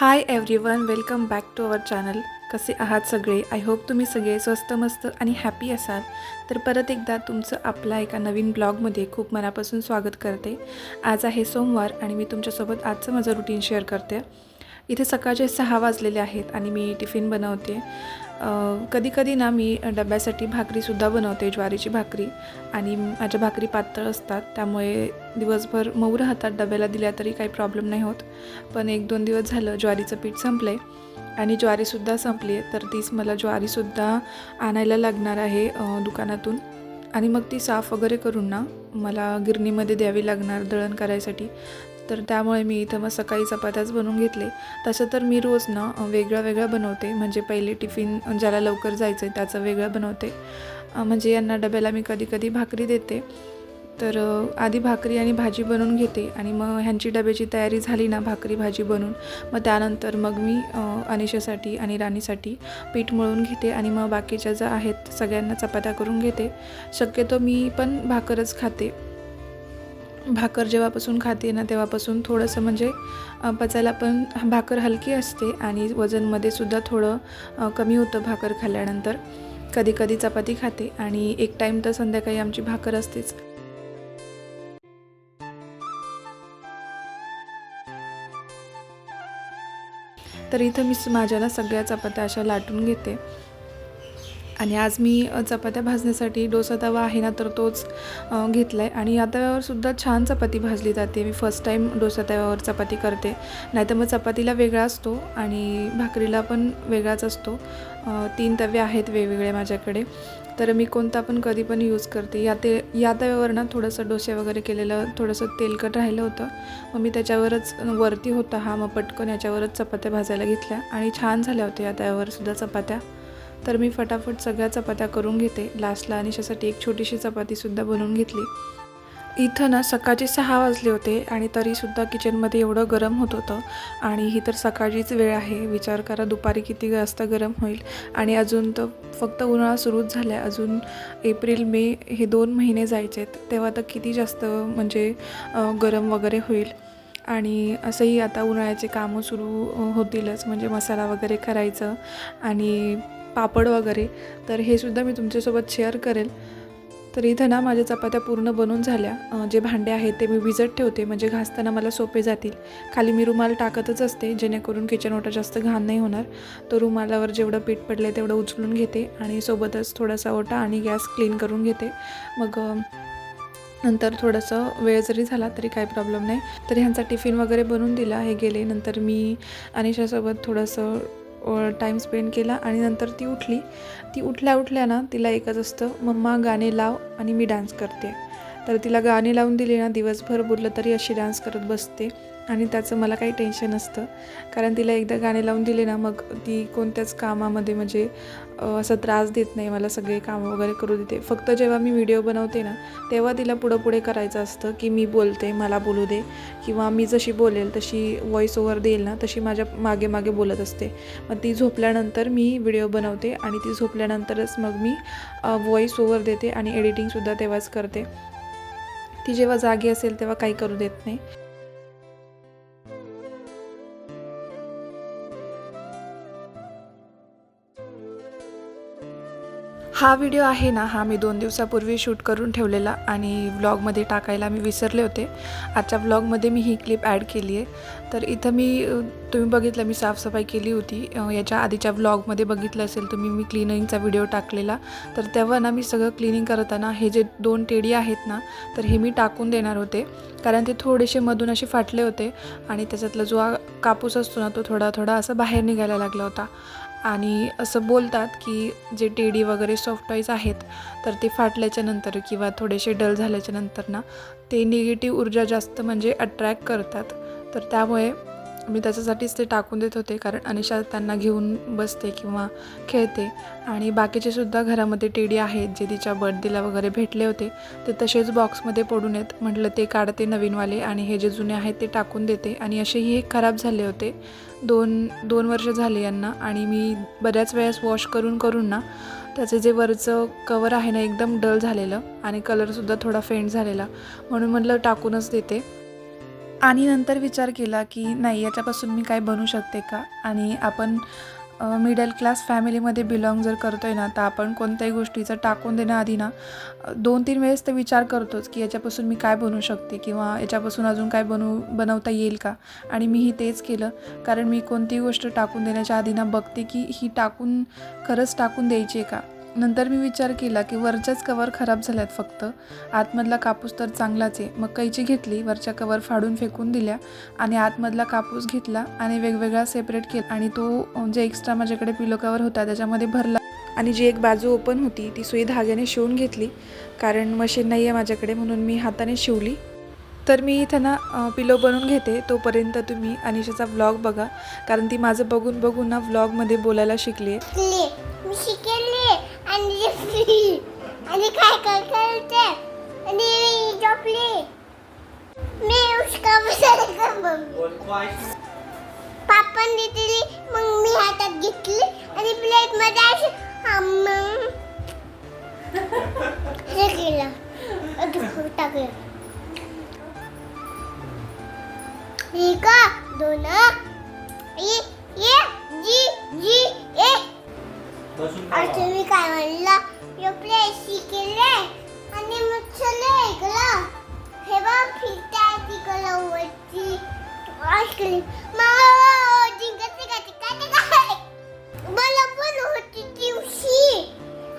Hi everyone welcome back to our channel कसे आहात सगळे? आय होप तुम्ही सगळे स्वस्त मस्त आणि हॅपी असाल. तर परत एकदा तुमचं आपला एका नवीन ब्लॉगमध्ये खूप मनापासून स्वागत करते. आज आहे सोमवार आणि मी तुमच्यासोबत आजचं माझं रुटीन शेअर करते. इथे सकाळचे सहा वाजलेले आहेत आणि मी टिफिन बनवते. कधी कधी ना मी डब्यासाठी भाकरीसुद्धा बनवते ज्वारीची भाकरी आणि माझ्या भाकरी पातळ असतात. त्यामुळे दिवसभर मऊ राहतात. डब्याला दिल्या तरी काही प्रॉब्लेम नाही होत. पण एक दोन दिवस झालं ज्वारीचं पीठ संपलं आहे आणि ज्वारीसुद्धा संपली आहे. तर तीच मला ज्वारीसुद्धा आणायला लागणार आहे दुकानातून. आणि मग ती साफ वगैरे करून ना मला गिरणीमध्ये द्यावी लागणार दळण करायसाठी. तर त्यामुळे मी इथं मग सकाळी चपात्याच बनवून घेतले. तसं तर मी रोज ना वेगळं वेगळं बनवते. म्हणजे पहिले टिफिन ज्याला लवकर जायचं आहे त्याचं वेगळं बनवते. म्हणजे यांना डब्याला मी कधी कधी भाकरी देते. तर आधी भाकरी आणि भाजी बनवून घेते. आणि मग ह्यांची डब्याची तयारी झाली ना भाकरी भाजी बनवून मग त्यानंतर मग मी अनिशासाठी आणि राणीसाठी पीठ मळून घेते. आणि मग बाकीच्या ज्या आहेत सगळ्यांना चपात्या करून घेते. शक्यतो मी पण भाकरच खाते. भाकर जेव्हापासून खाते ना तेव्हापासून थोडंसं म्हणजे पचायला पण भाकर हलकी असते आणि वजनमध्ये सुद्धा थोडं कमी होतं भाकर खाल्ल्यानंतर. कधी कधी चपाती खाते आणि एक टाईम तर संध्याकाळी आमची भाकर असतेच. तर इथं मी माझ्या ना सगळ्या चपात्या अशा लाटून घेते. आणि आज मी चपात्या भाजण्यासाठी डोसा तवा आहे ना तर तोच घेतला आहे आणि या तव्यावरसुद्धा छान चपाती भाजली जाते. मी फर्स्ट टाईम डोसा तव्यावर चपाती करते. नाहीतर मग चपातीला वेगळा असतो आणि भाकरीला पण वेगळाच असतो. तीन तवे आहेत वेगवेगळे माझ्याकडे. तर मी कोणता पण कधी पण यूज करते. या ते या तव्यावर ना थोडंसं डोसे वगैरे केलेलं थोडंसं तेलकट राहिलं होतं. मग मी त्याच्यावरच वरती होता हा मग पटकन याच्यावरच चपात्या भाजायला घेतल्या. आणि छान झाल्या होत्या या तव्यावरसुद्धा चपात्या. तर मी फटाफट सगळ्या चपात्या करून घेते. लास्टला अनिशासाठी एक छोटीशी चपातीसुद्धा बनवून घेतली. इथं ना सकाळचे सहा वाजले होते आणि तरीसुद्धा किचनमध्ये एवढं गरम होत होतं. आणि ही तर सकाळचीच वेळ आहे. विचार करा दुपारी किती जास्त गरम होईल. आणि अजून तर फक्त उन्हाळा सुरूच झाला आहे अजून एप्रिल मे हे दोन महिने जायचे आहेत. तेव्हा तर किती जास्त म्हणजे गरम वगैरे होईल. आणि असंही आता उन्हाळ्याचे कामं सुरू होतीलच. म्हणजे मसाला वगैरे करायचं. आणि पापड वगैरे तर हे सुद्धा मी तुमच्यासोबत शेअर करेल. तर इथं ना माझ्या चपात्या पूर्ण बनून झाल्या. जे भांडे आहेत ते मी भिजत ठेवते म्हणजे घासताना मला सोपे जातील. खाली मी रुमाल टाकतच असते जेणेकरून किचन ओटा जास्त घाण नाही होणार. तर रुमालावर जेवढं पीठ पडलं तेवढं उचलून घेते आणि सोबतच थोडासा ओटा आणि गॅस क्लीन करून घेते. मग नंतर थोडंसं वेळ जरी झाला तरी काही प्रॉब्लेम नाही. तर ह्यांचा टिफिन वगैरे बनवून दिला हे गेले. नंतर मी अनिशासोबत थोडंसं टाईम स्पेंड केला आणि नंतर ती उठली. ती उठल्या उठल्या ना तिला एकच असतं मम्मा गाणे लाव आणि मी डान्स करते. तर तिला गाणे लावून दिले ना दिवसभर बोललं तरी अशी डान्स करत बसते. आणि त्याचं मला काही टेन्शन असतं कारण तिला एकदा गाणे लावून दिले ना मग ती कोणत्याच कामामध्ये म्हणजे असं त्रास देत नाही मला सगळे कामं वगैरे करू देते. फक्त जेव्हा मी व्हिडिओ बनवते ना तेव्हा तिला पुढं पुढे करायचं असतं की मी बोलते मला बोलू दे. किंवा मी जशी बोलेल तशी व्हॉइस ओव्हर देईल ना तशी माझ्या मागे मागे बोलत असते. मग ती झोपल्यानंतर मी व्हिडिओ बनवते आणि ती झोपल्यानंतरच मग मी व्हॉईस ओव्हर देते आणि एडिटिंगसुद्धा तेव्हाच करते. ती जेव्हा जागी असेल तेव्हा काही करू देत नाही. हा व्हिडिओ आहे ना हा मी दोन दिवसापूर्वी शूट करून ठेवलेला आणि व्लॉगमध्ये टाकायला मी विसरले होते. आजच्या व्लॉगमध्ये मी ही क्लिप ॲड केली आहे. तर इथं मी तुम्ही बघितलं मी साफसफाई केली होती. याच्या आधीच्या व्लॉगमध्ये बघितलं असेल तुम्ही मी क्लिनिंगचा व्हिडिओ टाकलेला. तर तेव्हा ना मी सगळं क्लिनिंग करताना हे जे दोन टेडी आहेत ना तर हे मी टाकून देणार होते. कारण ते थोडेसे मधून असे फाटले होते आणि त्याच्यातला जो कापूस असतो ना तो थोडा थोडा असं बाहेर निघायला लागला होता. आणि असं बोलतात की जे टेडी वगैरे सॉफ्ट टॉईज आहेत तर ते फाटल्याच्या नंतर किंवा थोडेसे डल झाल्याच्यानंतर ना ते निगेटिव्ह ऊर्जा जास्त म्हणजे अट्रॅक्ट करतात. तर त्यामुळे मी त्याच्यासाठीच ते टाकून देत होते कारण अनिशा त्यांना घेऊन बसते किंवा खेळते. आणि बाकीचे सुद्धा घरामध्ये टेडी आहेत जे तिच्या बर्थडेला वगैरे भेटले होते ते तसेच बॉक्समध्ये पडून येत म्हटलं ते काढते नवीनवाले आणि हे जे जुने आहेत ते टाकून देते. आणि असेही हे खराब झाले होते. दोन दोन वर्ष झाले यांना आणि मी बऱ्याच वेळेस वॉश करून करून ना त्याचं जे वरचं कवर आहे ना एकदम डल झालेलं आणि कलरसुद्धा थोडा फेंट झालेला. म्हणून म्हटलं टाकूनच देते. आणि नंतर विचार केला की नाही याच्यापासून मी काय बनवू शकते का? आणि आपण मिडल क्लास फॅमिलीमध्ये बिलॉंग जर करतो आहे ना तर आपण कोणत्याही गोष्टीचं टाकून देण्याआधी ना दोन तीन वेळेस तर विचार करतोच की याच्यापासून मी काय बनवू शकते किंवा याच्यापासून अजून काय बनवू बनवता येईल का? आणि मीही तेच केलं. कारण मी कोणतीही गोष्ट टाकून देण्याच्या आधी ना बघते की ही टाकून खरंच टाकून द्यायची आहे का? नंतर मी विचार केला की वरच्याच कवर खराब झाल्यात फक्त. आतमधला कापूस तर चांगलाच आहे. मग कैची घेतली? वरच्या कवर फाडून फेकून दिल्या आणि आतमधला कापूस घेतला आणि वेगवेगळा सेपरेट केला. आणि तो म्हणजे जे एक्स्ट्रा माझ्याकडे पिलो कवर होता. त्याच्यामध्ये भरला. आणि जी एक बाजू ओपन होती ती सुई धाग्याने शिवून घेतली. कारण मशीन नाही आहे माझ्याकडे म्हणून मी हाताने शिवली. तर मी इथं ना पिलो बनवून घेते. तोपर्यंत तुम्ही अनिशाचा व्लॉग बघा. कारण ती माझं बघून बघून ना व्लॉगमध्ये बोलायला शिकली आहे मी शिकले आणि झोपली आणि काय काय करते? आणि झोपली. मी उसका बसायला का मम्मी पापांनी दिली मग मी हातात घेतली आणि प्लेटमध्ये अशी हा, हे केलं. टाकलं ही दोन. ये ये जी जी ए. आज तुम्ही काय म्हणलं? योपले शिकले आणि मग चले ऐकलं हे बघ फिरताय तिकडं वरती. आईस्क्रीम मग जिंकत काय काय काय? मला पण होती दिवशी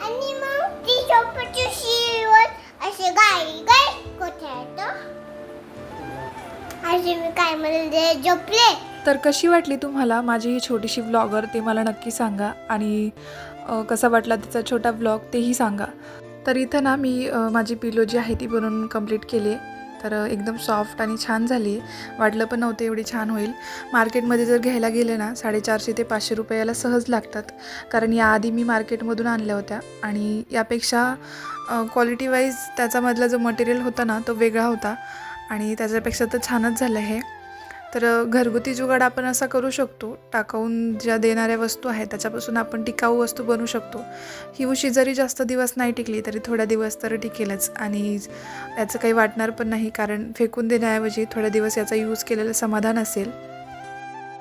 आणि मग ती चौपटी शिवत असे गाई गाय कोठ्यात असे मी काय म्हणले? झोपले? तर कशी वाटली तुम्हाला माझी ही छोटीशी व्लॉगर ते मला नक्की सांगा. आणि कसा वाटला त्याचा छोटा ब्लॉग तेही सांगा. तर इथं ना मी माझी पिलो जी आहे ती बनवून कंप्लीट केली आहे तर एकदम सॉफ्ट आणि छान झाली आहे वाटलं पण नव्हतं एवढी छान होईल. मार्केटमध्ये जर घ्यायला गेले ना साडेचारशे ते पाचशे रुपयाला सहज लागतात. कारण याआधी मी मार्केटमधून आणल्या होत्या. आणि यापेक्षा क्वालिटी वाईज त्याच्यामधला जो मटेरियल होता ना तो वेगळा होता. आणि त्याच्यापेक्षा तर छानच झालं आहे तर घरगुती जुगाड आपण असा करू शकतो. टाकाऊन ज्या देणाऱ्या वस्तू आहेत त्याच्यापासून आपण टिकाऊ वस्तू बनवू शकतो. ही उशी जरी जास्त दिवस नाही टिकली तरी थोड्या दिवस तर टिकेलच. आणि याचं काही वाटणार पण नाही कारण फेकून देण्याऐवजी थोड्या दिवस याचा यूज केलेलं समाधान असेल.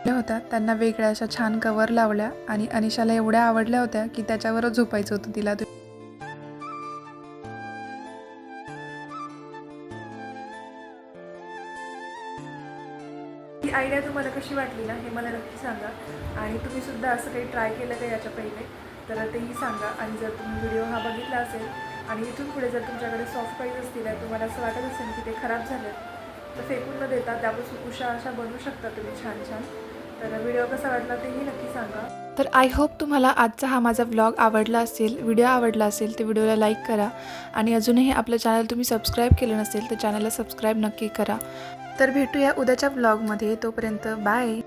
होत्या त्यांना वेगळ्या अशा छान कवर लावल्या आणि अनिशाला एवढ्या आवडल्या होत्या की त्याच्यावरच झोपायचं होतं तिला. आयडिया तुम्हाला कशी वाटली ना हे मला नक्की सांगा. आणि तुम्ही सुद्धा असं काही ट्राय केलं का याच्या पहिले तर तेही सांगा. आणि जर तुम्ही व्हिडिओ हा बघितला असेल आणि इथून पुढे जर तुमच्याकडे सॉफ्ट प्राईज असतील तर तुम्हाला असं वाटत असेल की ते खराब झाले तर फेकून न देता त्यापासून उषा अशा बनवू शकता तुम्ही छान छान. तर व्हिडिओ कसा वाटला तेही नक्की सांगा. तर आय होप तुम्हाला आजचा हा माझा व्लॉग आवडला असेल व्हिडिओ आवडला असेल तर व्हिडिओला लाईक करा. आणि अजूनही आपलं चॅनल तुम्ही सबस्क्राईब केलं नसेल तर चॅनलला सबस्क्राईब नक्की करा. तर भेटूया उद्याच्या व्लॉगमध्ये तोपर्यंत बाय